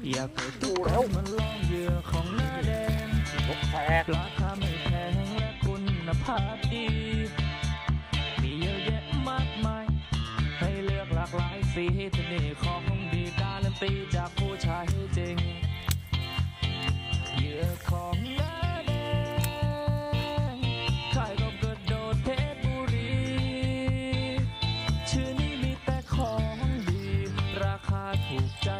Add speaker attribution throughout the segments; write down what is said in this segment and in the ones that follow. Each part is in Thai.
Speaker 1: อยากให้ทุกคนมันลองเหยื่อของหน้าแดง
Speaker 2: นกแสก
Speaker 1: ราคาไม่แพงและคุณภาพดี มีเยอะแยะมากมาย ให้เลือกหลากหลายสีที่นี่ของดีการันตีจากผู้ใช้จริงเหยื่อของหน้าแดงขายก็กระโดดเพชรบุรี ชื่อนี้มีแต่ของดี ราคาถูกใจ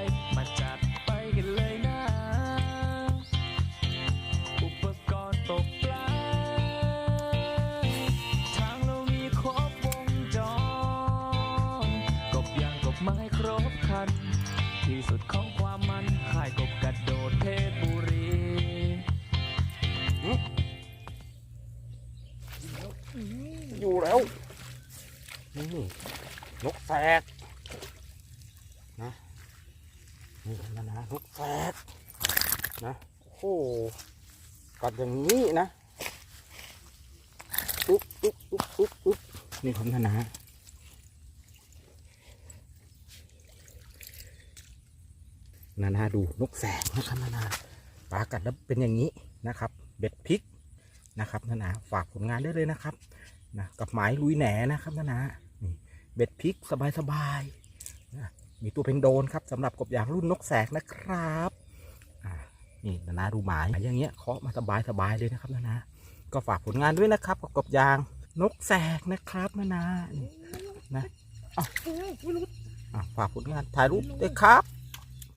Speaker 1: ไม้ครบคัน ที่สุดของความมันขายกบกระโดดเพบุรี
Speaker 2: อยู่แล้วนี่นกแสกนะนี่นะนะนกแสกนะโอ้กัดอย่างนี้นะ ปุ๊บปุ๊บปุ๊บปุ๊บปุ๊บนี่ครับนะนะ นานาดูนกแสกนะครับนานาปลากัดแล้วเป็นอย่างนี้นะครับ เบ็ดพริกนะครับนานาฝากผลงานได้เลยนะครับนะกับหมายลุยแหนนะครับนะนะนี่เบ็ดพริกสบายๆนะมีตัวเป็นโดนครับสำหรับกบยางรุ่นนกแสกนะครับอ่านี่นะนะดูหมายอย่างเงี้ยเคาะมาสบายๆเลยนะครับนะนะก็ฝากผลงานด้วยนะครับกับกบยางนกแสกนะครับนะนะนี่นะอ้าวอะฝากผลงานถ่ายรูปด้วยครับ